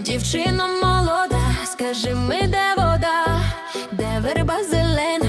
Дівчина молода, скажи ми, де вода, де верба зелена,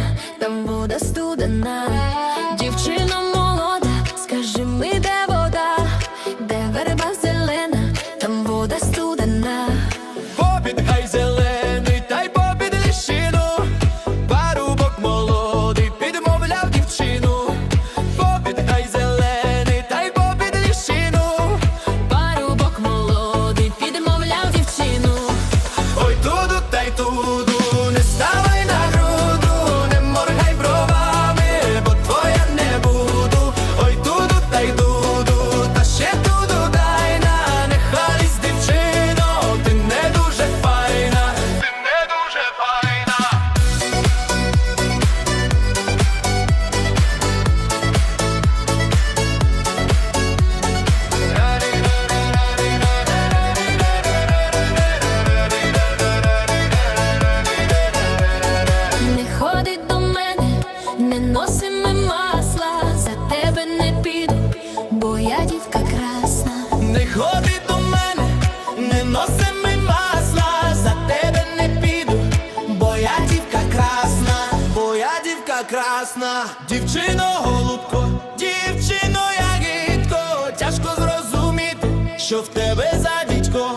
бо я дівка красна. Не ходи до мене, не носи ми масла, за тебе не піду, бо я дівка красна, бо я дівка красна, дівчино голубко, дівчино ягідко, тяжко зрозуміти, що в тебе за дідько.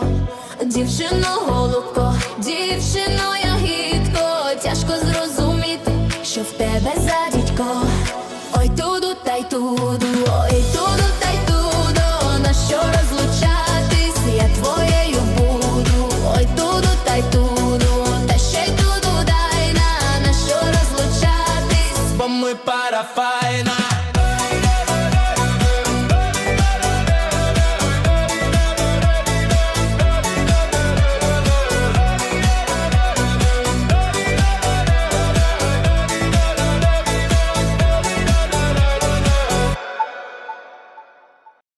Дівчино голубко, дівчино ягідко, тяжко зрозуміти, що в тебе за дідько. Ой туду та й туду para a faina.